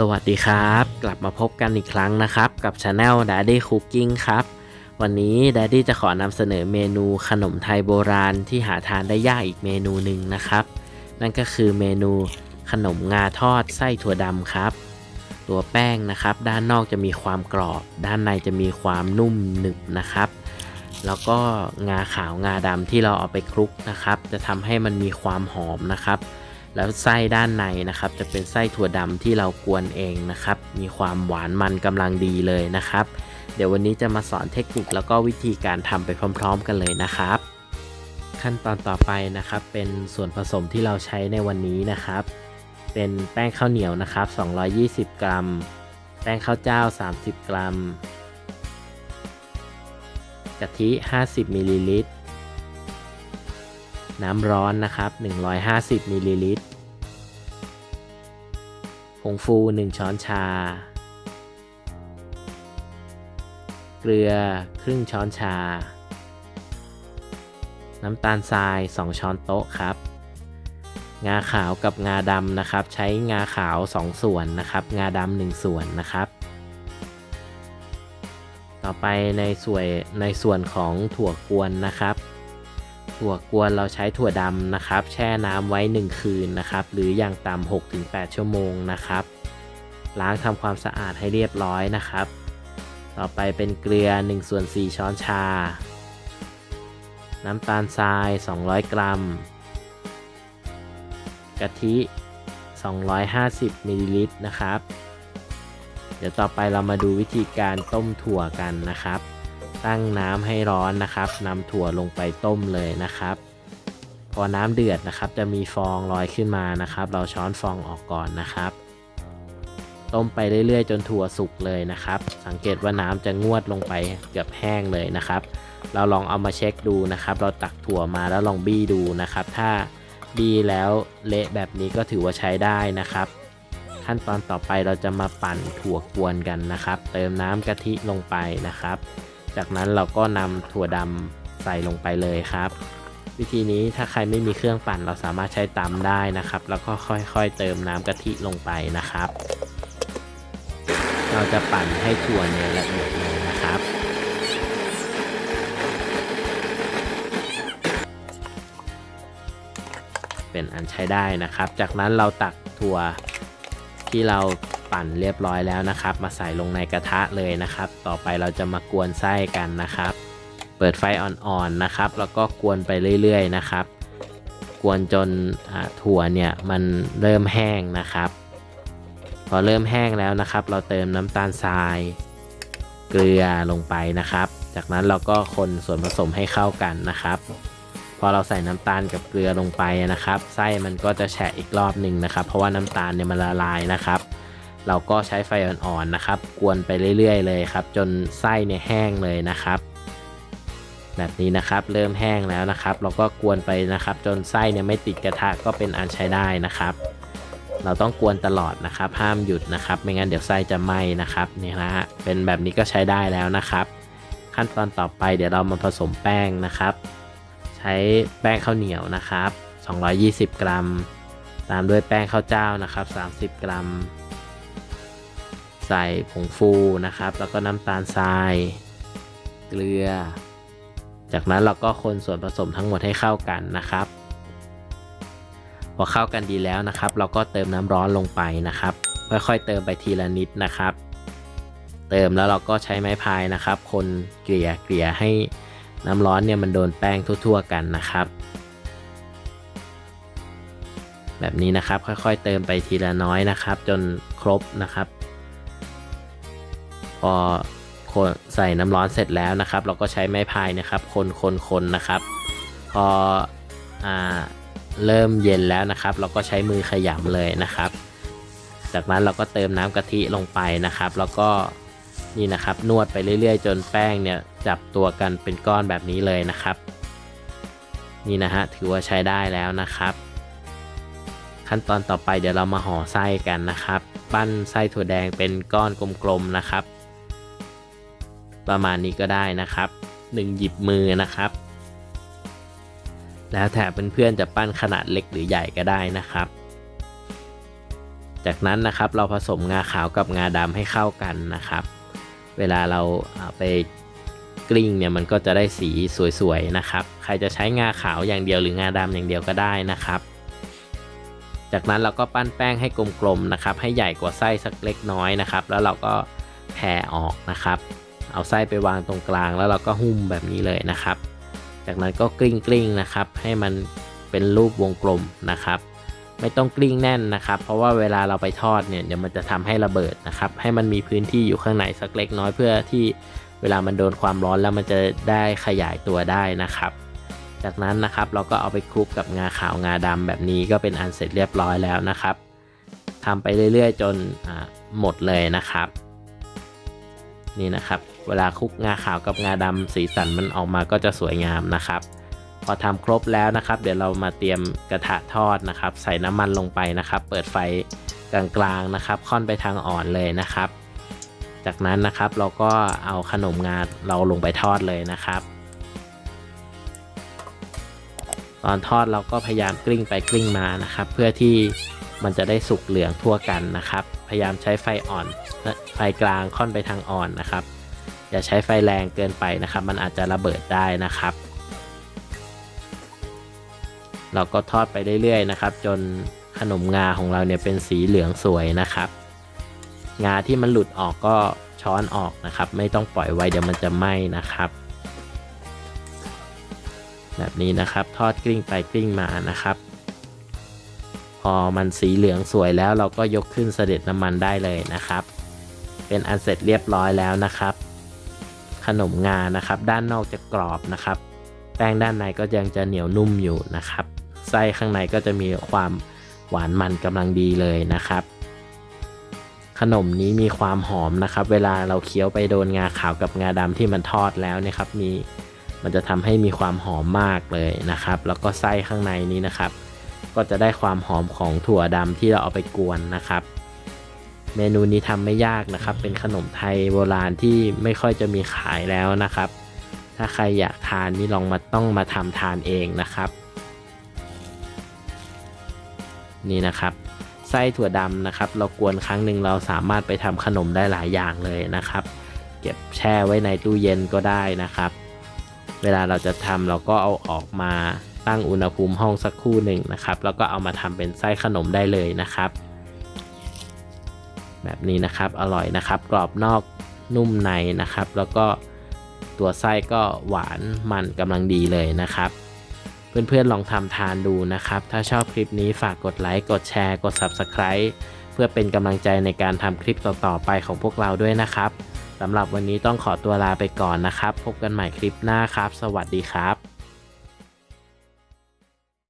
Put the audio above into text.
สวัสดีครับ กลับมาพบกันอีกครั้งนะครับ กับช anel Daddy Cooking ครับ วันนี้ Daddy จะขอนำเสนอเมนูขนมไทยโบราณที่หาทานได้ยากอีกเมนูหนึ่งนะครับ นั่นก็คือเมนูขนมงาทอดไส้ถั่วดำครับ ตัวแป้งนะครับ ด้านนอกจะมีความกรอบ ด้านในจะมีความนุ่มหนึบนะครับ แล้วก็งาขาวงาดำที่เราเอาไปคลุกนะครับ จะทำให้มันมีความหอมนะครับ แล้วไส้ด้านในนะครับ จะเป็นไส้ถั่วดำที่เรากวนเองนะครับ มีความหวานมันกำลังดีเลยนะครับ เดี๋ยววันนี้จะมาสอนเทคนิคแล้วก็วิธีการทำไปพร้อม ๆ กันเลยนะครับ ขั้นตอนต่อไปนะครับ เป็นส่วนผสมที่เราใช้ในวันนี้นะครับ เป็นแป้งข้าวเหนียวนะครับ 220 กรัม แป้งข้าวเจ้า 30 กรัม กะทิ 50มิลลิลิตร น้ำร้อนนะครับ 150มิลลิลิตรผงฟู 1 ช้อนชา เกลือครึ่งช้อนชา น้ำตาลทราย 2 ช้อนโต๊ะครับ งาขาวกับงาดำนะครับ ใช้งาขาว 2 ส่วนนะครับ งาดำ1ส่วนนะครับ ต่อไปในส่วนในส่วนของถั่วกวนนะครับ ถั่วกวนเราใช้ถั่วดำนะครับ แช่น้ำไว้ 1 คืนนะครับ หรืออย่างต่ำ6-8 ชั่วโมงนะครับ ล้างทำความสะอาดให้เรียบร้อยนะครับ ต่อไปเป็นเกลือ1ส่วน4ช้อนชา น้ำตาลทราย 200 กรัม กะทิ 250มิลลิลิตรนะครับ เดี๋ยวต่อไปเรามาดูวิธีการต้มถั่วกันนะครับ ตั้งน้ำให้ร้อนนะครับนำถั่วลงไปต้มเลยนะครับ พอน้ำเดือดนะครับ จะมีฟองลอยขึ้นมานะครับ เราช้อนฟองออกก่อนนะครับ ต้มไปเรื่อยๆ จนถั่วสุกเลยนะครับ สังเกตว่าน้ำจะงวดลงไปเกือบแห้งเลยนะครับ เราลองเอามาเช็คดูนะครับ เราตักถั่วมาแล้วลองบี้ดูนะครับ ถ้าบี้แล้วเละแบบนี้ก็ถือว่าใช้ได้นะครับขั้นตอนต่อไปเราจะมาปั่นถั่วกวนกันนะครับ เติมน้ำกะทิลงไปนะครับ จากนั้นเราก็นำถั่วดำใส่ลงไปเลยครับ วิธีนี้ถ้าใครไม่มีเครื่องปั่นเราสามารถใช้ตำได้นะครับ แล้วก็ค่อยๆ เติมน้ำกะทิลงไปนะครับ เราจะปั่นให้ถั่วเนี่ยละเอียดเลยนะครับเป็นอันใช้ได้นะครับ จากนั้นเราตักถั่วที่เรา ปั่นเรียบร้อยแล้วนะครับ มาใส่ลงในกระทะเลยนะครับ ต่อไปเราจะมากวนไส้กันนะครับ เปิดไฟอ่อนๆนะครับ แล้วก็กวนไปเรื่อยๆนะครับ กวนจนถั่วเนี่ยมันเริ่มแห้งนะครับ พอเริ่มแห้งแล้วนะครับ เราเติมน้ำตาลทราย เกลือลงไปนะครับ จากนั้นเราก็คนส่วนผสมให้เข้ากันนะครับพอเราใส่น้ำตาลกับเกลือลงไปนะครับ ไส้มันก็จะแฉะอีกรอบหนึ่งนะครับ เพราะว่าน้ำตาลเนี่ยมันละลายนะครับ เราก็ใช้ไฟอ่อนๆนะครับ กวนไปเรื่อยๆเลยครับ จนไส้เนี่ยแห้งเลยนะครับ แบบนี้นะครับเริ่มแห้งแล้วนะครับ เราก็กวนไปนะครับ จนไส้เนี่ยไม่ติดกระทะก็เป็นอันใช้ได้นะครับ เราต้องกวนตลอดนะครับ ห้ามหยุดนะครับ ไม่งั้นเดี๋ยวไส้จะไหม้นะครับนี่นะฮะเป็นแบบนี้ก็ใช้ได้แล้วนะครับ ขั้นตอนต่อไปเดี๋ยวเรามาผสมแป้งนะครับ ใช้แป้งข้าวเหนียวนะครับ 220 กรัม ตามด้วยแป้งข้าวเจ้านะครับ 30 กรัม ใส่ผงฟูนะครับ แล้วก็น้ำตาลทราย เกลือ จากนั้นเราก็คนส่วนผสมทั้งหมดให้เข้ากันนะครับ พอเข้ากันดีแล้วนะครับ เราก็เติมน้ำร้อนลงไปนะครับ ค่อยๆเติมไปทีละนิดนะครับ เติมแล้วเราก็ใช้ไม้พายนะครับ คนเกลี่ยเกลี่ยให้น้ำร้อนเนี่ยมันโดนแป้งทั่ว ๆ กันนะครับแบบนี้นะครับค่อยๆเติมไปทีละน้อยนะครับ จนครบนะครับ อคนใส่น้ำร้อนเสร็จแล้วนะครับ เราก็ใช้ไม้พายนะครับ คนคนคนนะครับ พออ่าเริ่มเย็นแล้วนะครับ เราก็ใช้มือขยำเลยนะครับ จากนั้นเราก็เติมน้ำกะทิลงไปนะครับ แล้วก็นี่นะครับนวดไปเรื่อย ๆ จนแป้งเนี่ยจับตัวกันเป็นก้อนแบบนี้เลยนะครับ นี่นะฮะถือว่าใช้ได้แล้วนะครับ ขั้นตอนต่อไปเดี๋ยวเรามาห่อไส้กันนะครับ ปั้นไส้ถั่วแดงเป็นก้อนกลมๆนะครับ ประมาณนี้ก็ได้นะครับ 1 หยิบมือนะครับ แล้วแต่เพื่อนๆจะปั้นขนาดเล็กหรือใหญ่ก็ได้นะครับ จากนั้นนะครับเราผสมงาขาวกับงาดำให้เข้ากันนะครับ เวลาเราเอาไปกลิ้งเนี่ยมันก็จะได้สีสวยๆนะครับ ใครจะใช้งาขาวอย่างเดียวหรืองาดำอย่างเดียวก็ได้นะครับ จากนั้นเราก็ปั้นแป้งให้กลมๆนะครับ ให้ใหญ่กว่าไส้สักเล็กน้อยนะครับ แล้วเราก็แผ่ออกนะครับ เอาไส้ไปวางตรงกลางแล้วเราก็หุ้มแบบนี้เลยนะครับ จากนั้นก็กลิ้งกลิ้งๆนะครับ ให้มันเป็นรูปวงกลมนะครับ ไม่ต้องกลิ้งแน่นนะครับ เพราะว่าเวลาเราไปทอดเนี่ยเดี๋ยวมันจะทำให้ระเบิดนะครับ ให้มันมีพื้นที่อยู่ข้างในสักเล็กน้อยเพื่อที่เวลามันโดนความร้อนแล้วมันจะได้ขยายตัวได้นะครับ จากนั้นนะครับเราก็เอาไปคลุกกับงาขาวงาดำแบบนี้ก็เป็นอันเสร็จเรียบร้อยแล้วนะครับทำไปเรื่อยๆ จนหมดเลยนะครับ นี่นะครับ เวลาคลุกงาขาวกับงาดำสีสันมันออกมาก็จะสวยงามนะครับ พอทำครบแล้วนะครับ เดี๋ยวเรามาเตรียมกระทะทอดนะครับ ใส่น้ำมันลงไปนะครับ เปิดไฟกลางๆนะครับ ค่อนไปทางอ่อนเลยนะครับ จากนั้นนะครับเราก็เอาขนมงาเราลงไปทอดเลยนะครับ ตอนทอดเราก็พยายามกลิ้งไปกลิ้งมานะครับ เพื่อที่มันจะได้สุกเหลืองทั่วกันนะครับ พยายามใช้ไฟอ่อน ไฟกลางค่อนไปทางอ่อนนะครับ อย่าใช้ไฟแรงเกินไปนะครับ มันอาจจะระเบิดได้นะครับ เราก็ทอดไปเรื่อยๆนะครับ จนขนมงาของเราเนี่ยเป็นสีเหลืองสวยนะครับ งาที่มันหลุดออกก็ช้อนออกนะครับ ไม่ต้องปล่อยไว้เดี๋ยวมันจะไหม้นะครับ แบบนี้นะครับทอดกลิ้งไปกลิ้งมานะครับพอมันสีเหลืองสวยแล้วเราก็ยกขึ้นเสด็จน้ำมันได้เลยนะครับ เป็นอันเสร็จเรียบร้อยแล้วนะครับ ขนมงานะครับ ด้านนอกจะกรอบนะครับ แป้งด้านในก็ยังจะเหนียวนุ่มอยู่นะครับไส้ข้างในก็จะมีความหวานมันกำลังดีเลยนะครับ ขนมนี้มีความหอมนะครับ เวลาเราเคี้ยวไปโดนงาขาวกับงาดำที่มันทอดแล้วนี่ยครับ มีมันจะทำให้มีความหอมมากเลยนะครับ แล้วก็ไส้ข้างในนี้นะครับ ก็จะได้ความหอมของถั่วดำที่เราเอาไปกวนนะครับ เมนูนี้ทำไม่ยากนะครับ เป็นขนมไทยโบราณที่ไม่ค่อยจะมีขายแล้วนะครับ ถ้าใครอยากทานนี่ลองมาต้องมาทำทานเองนะครับ นี่นะครับ ไส้ถั่วดำนะครับ เรากวนครั้งหนึ่งเราสามารถไปทำขนมได้หลายอย่างเลยนะครับ เก็บแช่ไว้ในตู้เย็นก็ได้นะครับ เวลาเราจะทำเราก็เอาออกมาตั้งอุณหภูมิห้องสักครู่หนึ่งนะครับ แล้วก็เอามาทำเป็นไส้ขนมได้เลยนะครับ แบบนี้นะครับอร่อยนะครับ กรอบนอกนุ่มในนะครับ แล้วก็ตัวไส้ก็หวานมันกำลังดีเลยนะครับ เพื่อนๆลองทำทานดูนะครับ ถ้าชอบคลิปนี้ฝากกดไลค์กดแชร์กด Subscribe เพื่อเป็นกำลังใจในการทำคลิปต่อๆไปของพวกเราด้วยนะครับสำหรับวันนี้ต้องขอตัวลาไปก่อนนะครับ พบกันใหม่คลิปหน้าครับ สวัสดีครับ